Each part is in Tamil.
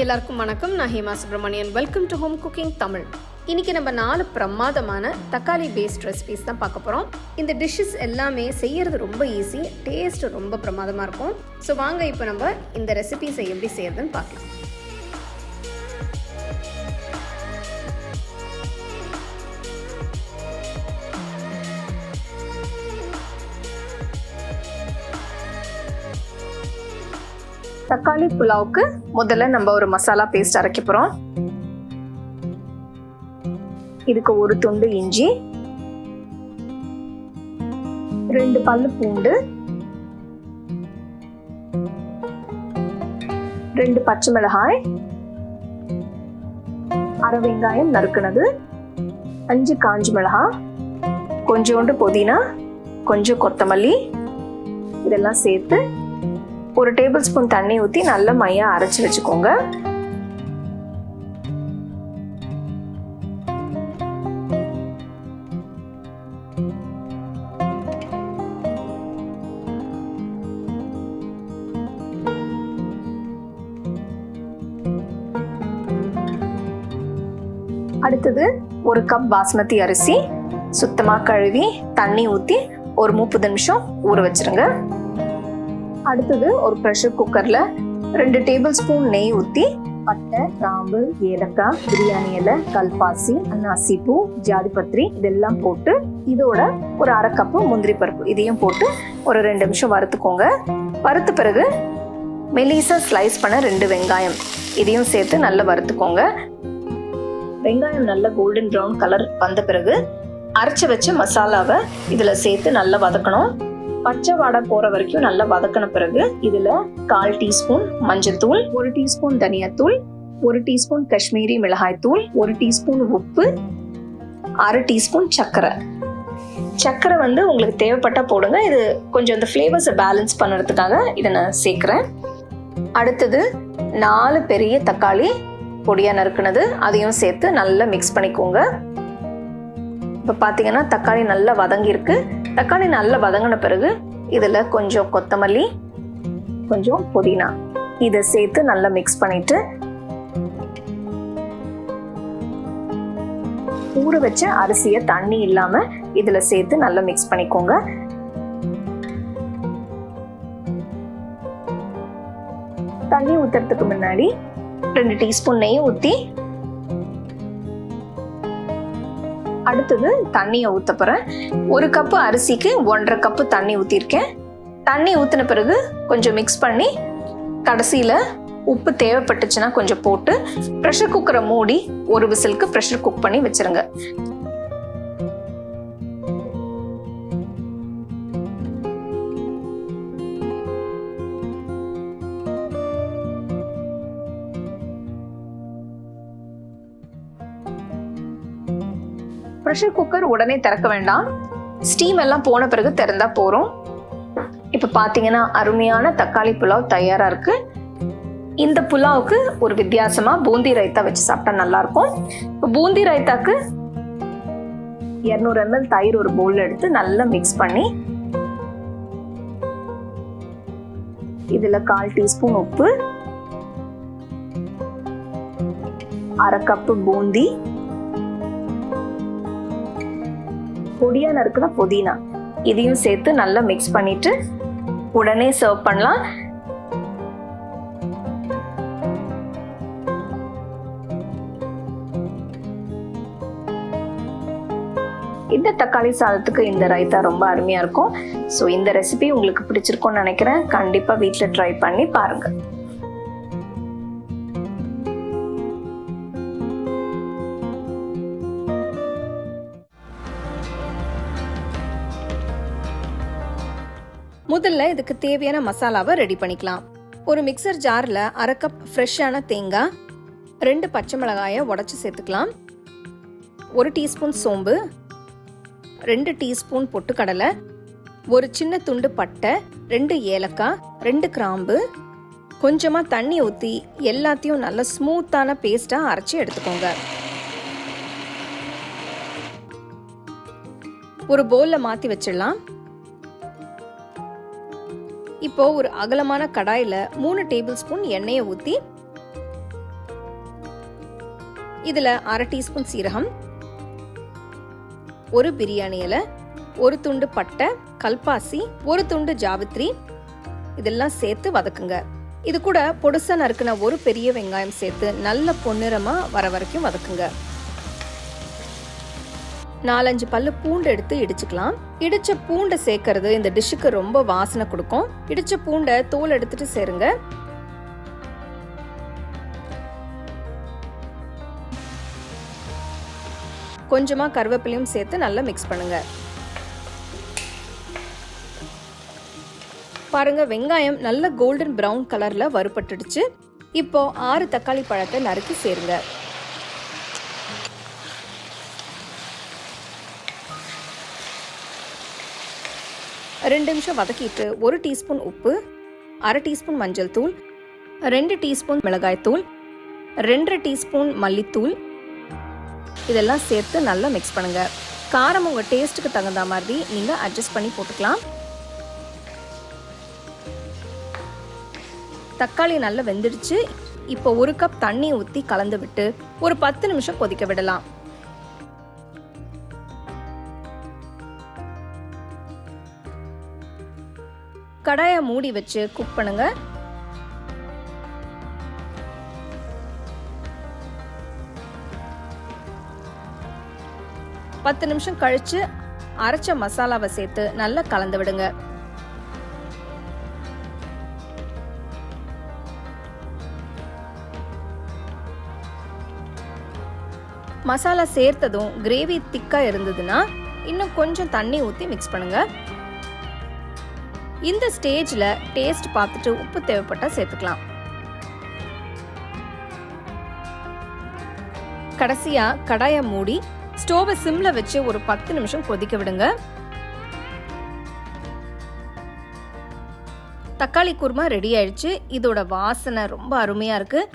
எல்லாருக்கும் வணக்கம். நான் Hema Subramanian welcome to home cooking Tamil இன்னைக்கு நம்ம நாலு பிரமாதமான தக்காளி பேஸ்ட் ரெசிபிஸ் தான் பார்க்க போகிறோம் இந்த டிஷ்ஷஸ் எல்லாமே செய்யறது ரொம்ப ஈஸி டேஸ்ட் ரொம்ப பிரமாதமாக இருக்கும். ஸோ வாங்க இப்போ நம்ம இந்த ரெசிபிஸை எப்படி செய்யறதுன்னு பார்க்கலாம். தக்காளி புலாவுக்கு முதல்ல நம்ம ஒரு மசாலா பேஸ்ட் அரைக்க போகிறோம் இதுக்கு ஒரு துண்டு இஞ்சி ரெண்டு பல்லு பூண்டு ரெண்டு பச்சை மிளகாய் அரை வெங்காயம் நறுக்குனது அஞ்சு காஞ்சி மிளகாய் கொஞ்சோண்டு புதினா கொஞ்சம் கொத்தமல்லி இதெல்லாம் சேர்த்து ஒரு டேபிள் ஸ்பூன் தண்ணி ஊற்றி நல்ல மையா அரைச்சி வச்சுக்கோங்க. அடுத்தது ஒரு கப் பாஸ்மதி அரிசி சுத்தமாக கழுவி தண்ணி ஊற்றி ஒரு முப்பது நிமிஷம் ஊற வச்சிருங்க. அடுத்தது ஒரு ப்ரெஷர் குக்கர்ல ரெண்டு டேபிள் ஸ்பூன் நெய் ஊற்றி பட்டை கிராம்பு ஏலக்காய் பிரியாணி இலை கல்பாசி அன்னாசி பூ ஜாதிபத்திரி இதெல்லாம் போட்டு இதோட ஒரு அரை கப்பு முந்திரி பருப்பு இதையும் போட்டு ஒரு ரெண்டு நிமிஷம் வறுத்துக்கோங்க. வறுத்த பிறகு மெலிசா ஸ்லைஸ் பண்ண ரெண்டு வெங்காயம். இதையும் சேர்த்து நல்லா வறுத்துக்கோங்க. வெங்காயம் நல்ல கோல்டன் ப்ரௌன் கலர் வந்த பிறகு அரைச்சி வச்ச மசாலாவை இதில் சேர்த்து நல்லா வதக்கணும். பச்சை வாடை போற வரைக்கும் நல்லா வதக்கின பிறகு இதுல கால் டீஸ்பூன் மஞ்சத்தூள் ஒரு டீஸ்பூன் தனியாத்தூள் ஒரு டீஸ்பூன் காஷ்மீரி மிளகாய் தூள் ஒரு டீஸ்பூன் உப்பு அரை டீஸ்பூன் சர்க்கரை. சர்க்கரை வந்து உங்களுக்கு தேவைப்பட்டா போடுங்க. இது கொஞ்சம் அந்த ஃப்ளேவர்ஸை பேலன்ஸ் பண்ணுறதுக்காக இதை நான் சேர்க்குறேன். அடுத்தது நாலு பெரிய தக்காளி பொடியாக நறுக்குனது. அதையும் சேர்த்து நல்லா மிக்ஸ் பண்ணிக்கோங்க. இப்போ பார்த்தீங்கன்னா தக்காளி நல்லா வதங்கியிருக்கு. தக்காளி நல்லா வதங்கின பிறகு இதில் கொஞ்சம் கொத்தமல்லி கொஞ்சம் புதினா. இதை சேர்த்து நல்லா மிக்ஸ் பண்ணிட்டு ஊற வச்ச அரிசியை தண்ணி இல்லாம இதுல சேர்த்து நல்லா மிக்ஸ் பண்ணிக்கோங்க. தண்ணி ஊத்துறதுக்கு முன்னாடி ரெண்டு டீஸ்பூன் நெய் ஊற்றி அடுத்தது தண்ணியை ஊற்ற போகிறேன் ஒரு கப்பு அரிசிக்கு ஒன்றரை கப்பு தண்ணி ஊற்றிருக்கேன் தண்ணி ஊற்றின பிறகு கொஞ்சம் மிக்ஸ் பண்ணி கடைசியில் உப்பு தேவைப்பட்டுச்சுன்னா கொஞ்சம் போட்டு ப்ரெஷர் குக்கரை மூடி ஒரு விசிலுக்கு ப்ரெஷர் குக் பண்ணி வச்சிருங்க. ப்ரெஷர் குக்கர் உடனே திறக்க வேண்டாம். ஸ்டீம் எல்லாம் போன பிறகு திறந்தா போறோம். இப்போ பார்த்தீங்கன்னா அருமையான தக்காளி புலாவ் தயாரா இருக்கு. இந்த புலாவுக்கு ஒரு வித்தியாசமா பூந்தி ரைத்தா வச்சு சாப்பிட்டா நல்லா இருக்கும். இப்போ பூந்தி ரைத்தாக்கு இரநூறு எம்எல் தயிர் ஒரு பவுல் எடுத்து நல்லா மிக்ஸ் பண்ணி இதுல கால் டீஸ்பூன் உப்பு அரை கப்பு பூந்தி பொடியா நறுக்குன புதினா. இதையும் சேர்த்து நல்லா மிக்ஸ் பண்ணிட்டு உடனே சர்வ் பண்ணலாம். இந்த தக்காளி சாதத்துக்கு இந்த ரைத்தா ரொம்ப அருமையா இருக்கும். ஸோ இந்த ரெசிபி உங்களுக்கு பிடிச்சிருக்கும்னு நினைக்கிறேன். கண்டிப்பா வீட்டில் ட்ரை பண்ணி பாருங்க. முதல்ல இதுக்கு தேவையான மசாலாவை ரெடி பண்ணிக்கலாம். ஒரு மிக்சர் ஜாரில் அரை கப் ஃப்ரெஷ்ஷான தேங்காய் ரெண்டு பச்சை மிளகாயை உடச்சி சேர்த்துக்கலாம். ஒரு டீஸ்பூன் சோம்பு ரெண்டு டீஸ்பூன் பொட்டுக்கடலை ஒரு சின்ன துண்டு பட்டை ரெண்டு ஏலக்காய் ரெண்டு கிராம்பு. கொஞ்சமாக தண்ணி ஊற்றி எல்லாத்தையும் நல்ல ஸ்மூத்தான பேஸ்ட்டாக அரைச்சி எடுத்துக்கோங்க. ஒரு பவுலில் மாற்றி வச்சிடலாம். இப்போ ஒரு அகலமான கடாயில் மூணு டேபிள் ஸ்பூன் எண்ணெயை ஊற்றி இதில் அரை டீஸ்பூன் சீரகம் ஒரு பிரியாணி இலை ஒரு துண்டு பட்டை கல்பாசி ஒரு துண்டு ஜாவித்ரி இதெல்லாம் சேர்த்து வதக்குங்க. இது கூட பொடுசா நறுக்குன ஒரு பெரிய வெங்காயம் சேர்த்து நல்ல பொன்னிறமா வர வரைக்கும் வதக்குங்க. நாலஞ்சு பல்லு பூண்டு எடுத்து இடிச்சுக்கலாம். இடிச்ச பூண்டை சேர்க்கறது இந்த டிஷ்ஷுக்கு ரொம்ப வாசனை கொடுக்கும். இடிச்ச பூண்டை தோல் எடுத்துட்டு சேருங்க. கொஞ்சமா கருவேப்பிலையும் சேர்த்து நல்லா மிக்ஸ் பண்ணுங்க. பாருங்க வெங்காயம் நல்ல கோல்டன் பிரவுன் கலர்ல வறுபட்டுடுச்சு. இப்போ ஆறு தக்காளி பழத்தை நறுக்கி சேருங்க. ரெண்டு நிமிஷம் வதக்கிட்டு ஒரு டீஸ்பூன் உப்பு அரை டீஸ்பூன் மஞ்சள் தூள் ரெண்டு டீஸ்பூன் மிளகாய் தூள் ரெண்டரை டீஸ்பூன் மல்லித்தூள். இதெல்லாம் சேர்த்து நல்லா மிக்ஸ் பண்ணுங்க. காரம் உங்கள் டேஸ்ட்டுக்கு தகுந்த மாதிரி நீங்கள் அட்ஜஸ்ட் பண்ணி போட்டுக்கலாம். தக்காளி நல்லா வெந்துடுச்சு. இப்போ ஒரு கப் தண்ணி ஊற்றி கலந்து விட்டு ஒரு பத்து நிமிஷம் கொதிக்க விடலாம். கடாயை மூடி வச்சு குக் பண்ணுங்க. பத்து நிமிஷம் கழிச்சு அரைச்ச மசாலாவை சேர்த்து நல்லா கலந்து விடுங்க. மசாலா சேர்த்ததும் கிரேவி திக்கா இருந்ததுன்னா இன்னும் கொஞ்சம் தண்ணி ஊற்றி மிக்ஸ் பண்ணுங்க. இந்த ஸ்டேஜில் டேஸ்ட் பார்த்துட்டு உப்பு தேவைப்பட்டா சேர்த்துக்கலாம். கடைசியாக கடாயை மூடி ஸ்டோவை சிம்மில் வச்சு ஒரு பத்து நிமிஷம் கொதிக்க விடுங்க. தக்காளி குருமா ரெடி ஆயிடுச்சு. இதோட வாசனை ரொம்ப அருமையாக இருக்குது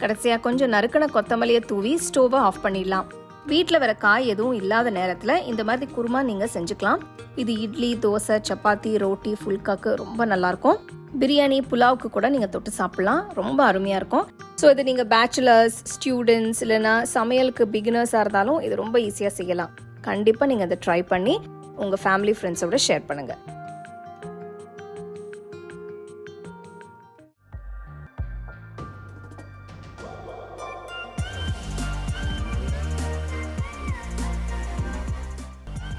கடைசியாக கொஞ்சம் நறுக்கின கொத்தமல்லியை தூவி ஸ்டோவை ஆஃப் பண்ணிடலாம். வீட்டில் வர காய் எதுவும் இல்லாத நேரத்தில் இந்த மாதிரி குருமா நீங்கள் செஞ்சுக்கலாம். இது இட்லி தோசை சப்பாத்தி ரோட்டி ஃபுல்காக்கு ரொம்ப நல்லாயிருக்கும் பிரியாணி புலாவுக்கு கூட நீங்கள் தொட்டு சாப்பிட்லாம். ரொம்ப அருமையாக இருக்கும். ஸோ இது நீங்கள் பேச்சுலர்ஸ் ஸ்டூடெண்ட்ஸ் இல்லைன்னா சமையலுக்கு பிகினர்ஸாக இருந்தாலும் இது ரொம்ப ஈஸியாக செய்யலாம். கண்டிப்பாக நீங்கள் அதை ட்ரை பண்ணி உங்கள் ஃபேமிலி ஃப்ரெண்ட்ஸோட ஷேர் பண்ணுங்கள்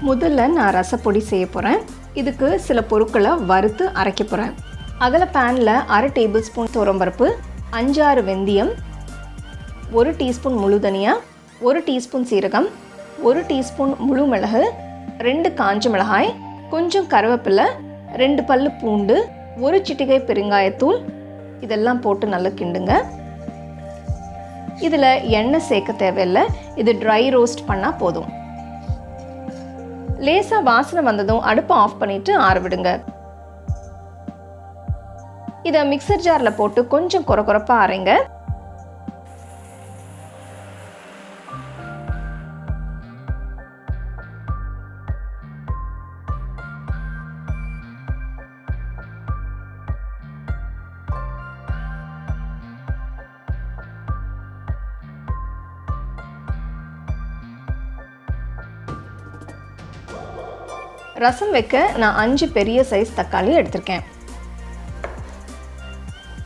முதல்ல நான் ரசப்பொடி செய்ய போகிறேன் இதுக்கு சில பொருட்களை வறுத்து அரைக்க போகிறேன் அதில் பேனில் அரை டேபிள் ஸ்பூன் துவரம்பருப்பு அஞ்சாறு வெந்தயம் ஒரு டீஸ்பூன் முழு தனியா ஒரு டீஸ்பூன் சீரகம் ஒரு டீஸ்பூன் முழு மிளகு ரெண்டு காஞ்ச மிளகாய் கொஞ்சம் கருவேப்பிலை ரெண்டு பல்லு பூண்டு ஒரு சிட்டிகை பெருங்காயத்தூள். இதெல்லாம் போட்டு நல்லா கிண்டுங்க. இதில் எண்ணெய் சேர்க்க தேவையில்லை. இது ட்ரை ரோஸ்ட் பண்ணால் போதும். லேசாக வாசனை வந்ததும் அடுப்பை ஆஃப் பண்ணிவிட்டு ஆற விடுங்க. இதை மிக்சர் ஜாரில் போட்டு கொஞ்சம் குறை குறைப்பாக அரைங்க. ரசம் வைக்க நான் அஞ்சு பெரிய சைஸ் தக்காளி எடுத்திருக்கேன்.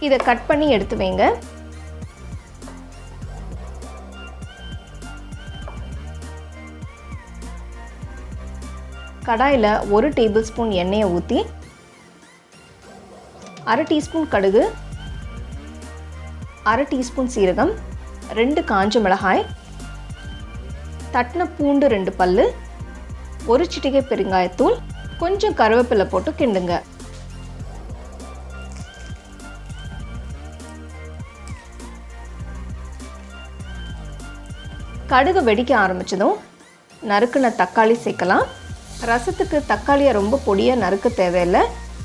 இதை கட் பண்ணி எடுத்து வைங்க. கடாயில் ஒரு டேபிள் ஸ்பூன் எண்ணெயை ஊற்றி அரை டீஸ்பூன் கடுகு அரை டீஸ்பூன் சீரகம் ரெண்டு காஞ்ச மிளகாய் தட்டின பூண்டு ரெண்டு பல்லு ஒரு சிட்டிகை பெருங்காயத்தூள் கொஞ்சம் கருவேப்பிலை போட்டு கிண்டுங்க. கடுகு வெடிக்க ஆரம்பிச்சதும் நறுக்குன தக்காளி சேர்க்கலாம். ரசத்துக்கு தக்காளியை ரொம்ப பொடியாக நறுக்க தேவையில்லை.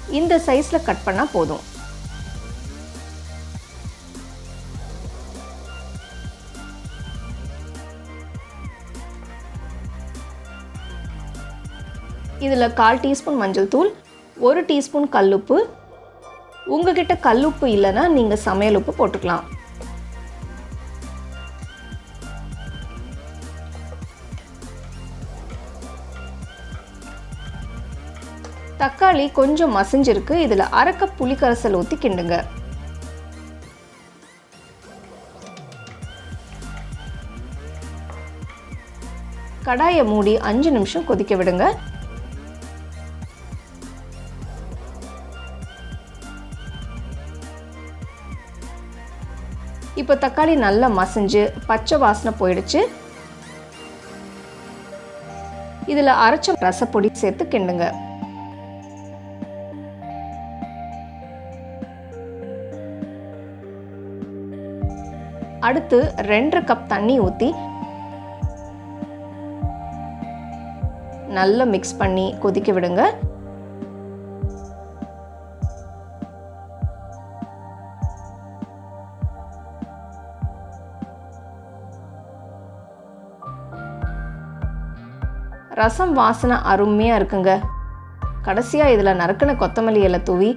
இந்த சைஸில் கட் பண்ணால் போதும். இதில் கால் டீஸ்பூன் மஞ்சள் தூள் ஒரு டீஸ்பூன் கல்லுப்பு. உங்ககிட்ட கல்லுப்பு இல்லைன்னா நீங்கள் சமையல் உப்பு போட்டுக்கலாம். தக்காளி கொஞ்சம் மசிஞ்சிருக்கு. இதில் அரைக்க புளிக்கரசல் ஊற்றி கிண்டுங்க. கடாயை மூடி அஞ்சு நிமிஷம் கொதிக்க விடுங்க. இப்போ தக்காளி நல்லா மசிஞ்சு பச்சை வாசனை போயிடுச்சு. இதில் அரைச்ச ரசப்பொடி சேர்த்து கிண்டுங்க. அடுத்து ரெண்டரை கப் தண்ணி ஊற்றி நல்லா மிக்ஸ் பண்ணி கொதிக்க விடுங்க. ரசம் வாசனை அருமையாக இருக்குங்க. கடைசியாக இதில் நறுக்கின கொத்தமல்லி இலை தூவி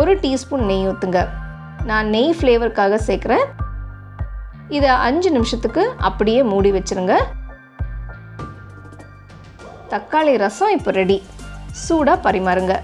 ஒரு டீஸ்பூன் நெய் ஊற்றுங்க நான் நெய் ஃப்ளேவருக்காக சேர்க்குறேன். இதை அஞ்சு நிமிஷத்துக்கு அப்படியே மூடி வச்சுருங்க. தக்காளி ரசம் இப்போ ரெடி. சூடாக பரிமாறுங்க.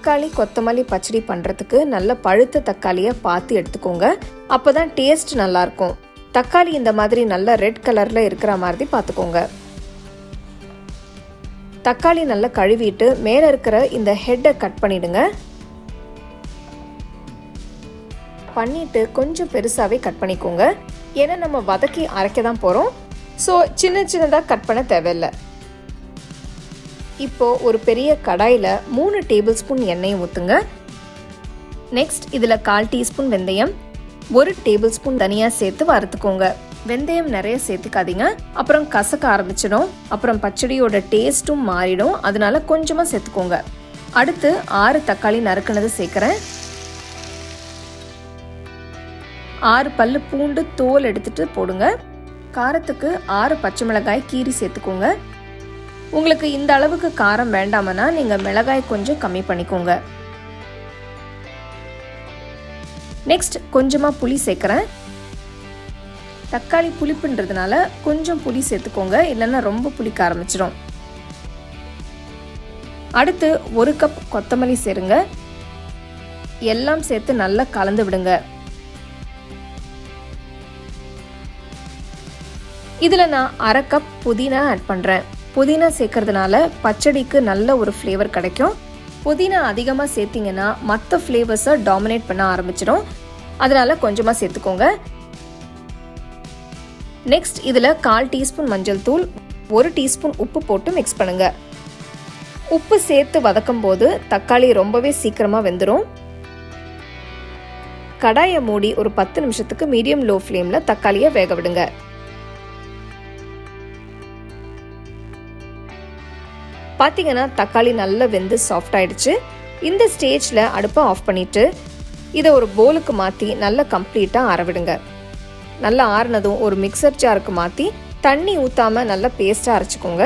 தக்காளி கொத்தமல்லி பச்சடி பண்ணுறதுக்கு நல்ல பழுத்த தக்காளியை பார்த்து எடுத்துக்கோங்க. அப்போ தான் டேஸ்ட் நல்லாயிருக்கும். தக்காளி இந்த மாதிரி நல்ல ரெட் கலரில் இருக்கிற மாதிரி பார்த்துக்கோங்க. தக்காளி நல்லா கழுவிட்டு மேலே இருக்கிற இந்த ஹெட்டை கட் பண்ணிடுங்க. பண்ணிட்டு கொஞ்சம் பெருசாகவே கட் பண்ணிக்கோங்க. ஏன்னா நம்ம வதக்கி அரைக்க தான் போகிறோம் ஸோ சின்ன சின்னதாக கட் பண்ண தேவையில்லை. இப்போ ஒரு பெரிய கடாயில் மூணு டேபிள் ஸ்பூன் எண்ணெய் ஊற்றுங்க நெக்ஸ்ட் இதில் கால் டீஸ்பூன் வெந்தயம் ஒரு டேபிள் ஸ்பூன் தனியாக சேர்த்து வறுத்துக்கோங்க. வெந்தயம் நிறைய சேர்த்துக்காதீங்க. அப்புறம் கசக்க ஆரம்பிச்சிடும். அப்புறம் பச்சடியோட டேஸ்ட்டும் மாறிடும். அதனால கொஞ்சமாக சேர்த்துக்கோங்க. அடுத்து ஆறு தக்காளி நறுக்கினது சேர்க்குறேன். ஆறு பல்லு பூண்டு தோல் எடுத்துட்டு போடுங்க. காரத்துக்கு ஆறு பச்சை மிளகாய் கீரி சேர்த்துக்கோங்க. உங்களுக்கு இந்த அளவுக்கு காரம் வேண்டாமனா நீங்கள் மிளகாய் கொஞ்சம் கம்மி பண்ணிக்கோங்க. நெக்ஸ்ட் கொஞ்சமாக புளி சேர்க்குறேன். தக்காளி புளிப்புன்றதுனால கொஞ்சம் புளி சேர்த்துக்கோங்க இல்லைன்னா ரொம்ப புளிக்க ஆரம்பிச்சிடும். அடுத்து ஒரு கப் கொத்தமல்லி சேருங்க. எல்லாம் சேர்த்து நல்லா கலந்து விடுங்க. இதில் நான் அரை கப் புதினா ஆட் பண்ணுறேன் புதினா சேர்க்கறதுனால பச்சடிக்கு நல்ல ஒரு ஃப்ளேவர் கிடைக்கும். புதினா அதிகமாக சேர்த்திங்கன்னா மற்ற ஃப்ளேவர்ஸை டாமினேட் பண்ண ஆரம்பிச்சிடும். அதனால் கொஞ்சமாக சேர்த்துக்கோங்க. நெக்ஸ்ட் இதில் கால் டீஸ்பூன் மஞ்சள் தூள் ஒரு டீஸ்பூன் உப்பு போட்டு மிக்ஸ் பண்ணுங்க. உப்பு சேர்த்து வதக்கும் போது தக்காளி ரொம்பவே சீக்கிரமாக வெந்துடும் கடாயை மூடி ஒரு பத்து நிமிஷத்துக்கு மீடியம் லோ ஃப்ளேமில் தக்காளியை வேக விடுங்க. பார்த்தீங்கன்னா தக்காளி நல்லா வெந்து சாஃப்ட் ஆயிடுச்சு. இந்த ஸ்டேஜில் அடுப்பை ஆஃப் பண்ணிவிட்டு இதை ஒரு போலுக்கு மாற்றி நல்லா கம்ப்ளீட்டாக ஆறவிடுங்க நல்லா ஆறுனதும் ஒரு மிக்சர் ஜாருக்கு மாற்றி தண்ணி ஊற்றாமல் நல்லா பேஸ்ட்டாக அரைச்சிக்கோங்க.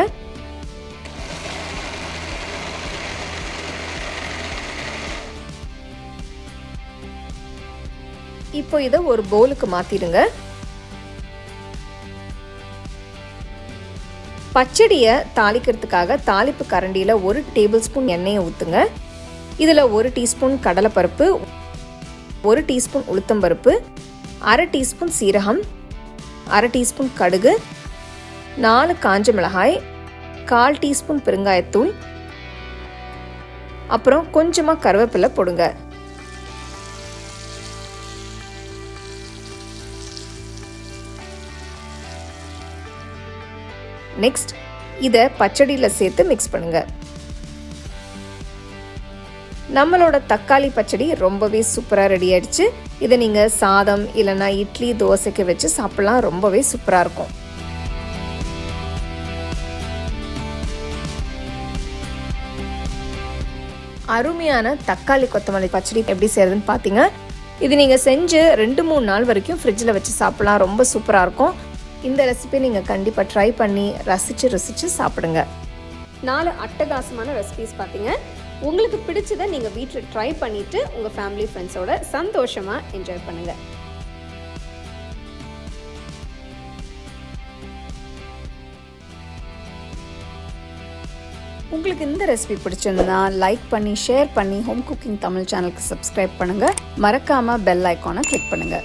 இப்போ இதை ஒரு பவுலுக்கு மாற்றிடுங்க பச்சடியை தாளிக்கிறதுக்காக தாளிப்பு கரண்டியில் ஒரு டேபிள் ஸ்பூன் எண்ணெயை ஊற்றுங்க இதில் ஒரு டீஸ்பூன் கடலைப்பருப்பு ஒரு டீஸ்பூன் உளுத்தம்பருப்பு அரை டீஸ்பூன் சீரகம் அரை டீஸ்பூன் கடுகு நாலு காஞ்ச மிளகாய் கால் டீஸ்பூன் பெருங்காயத்தூள் அப்புறம் கொஞ்சமாக கருவேப்பிலை போடுங்க. நெக்ஸ்ட் இதை பச்சடியில் சேர்த்து மிக்ஸ் பண்ணுங்க. நம்மளோட தக்காளி பச்சடி ரொம்பவே சூப்பராக ரெடி ஆயிடுச்சு. இதை நீங்கள் சாதம் இல்லைன்னா இட்லி தோசைக்கு வச்சு சாப்பிட்லாம் ரொம்பவே சூப்பராக இருக்கும். அருமையான தக்காளி கொத்தமல்லி பச்சடி எப்படி செய்யறதுன்னு பார்த்தீங்க இது நீங்கள் செஞ்சு ரெண்டு மூணு நாள் வரைக்கும் ஃப்ரிட்ஜில் வச்சு சாப்பிட்லாம் ரொம்ப சூப்பராக இருக்கும். இந்த ரெசிபி நீங்கள் கண்டிப்பாக ட்ரை பண்ணி ரசித்து ரசித்து சாப்பிடுங்க. நாலு அட்டகாசமான ரெசிபிஸ் பார்த்தீங்க உங்களுக்கு பிடிச்சதை நீங்கள் வீட்டில் ட்ரை பண்ணிவிட்டு உங்கள் ஃபேமிலி ஃப்ரெண்ட்ஸோட சந்தோஷமாக என்ஜாய் பண்ணுங்கள் உங்களுக்கு இந்த ரெசிபி பிடிச்சிருந்தா லைக் பண்ணி ஷேர் பண்ணி ஹோம் குக்கிங் தமிழ் சேனலுக்கு சப்ஸ்கிரைப் பண்ணுங்கள் மறக்காமல் பெல் ஐக்கானை கிளிக் பண்ணுங்கள்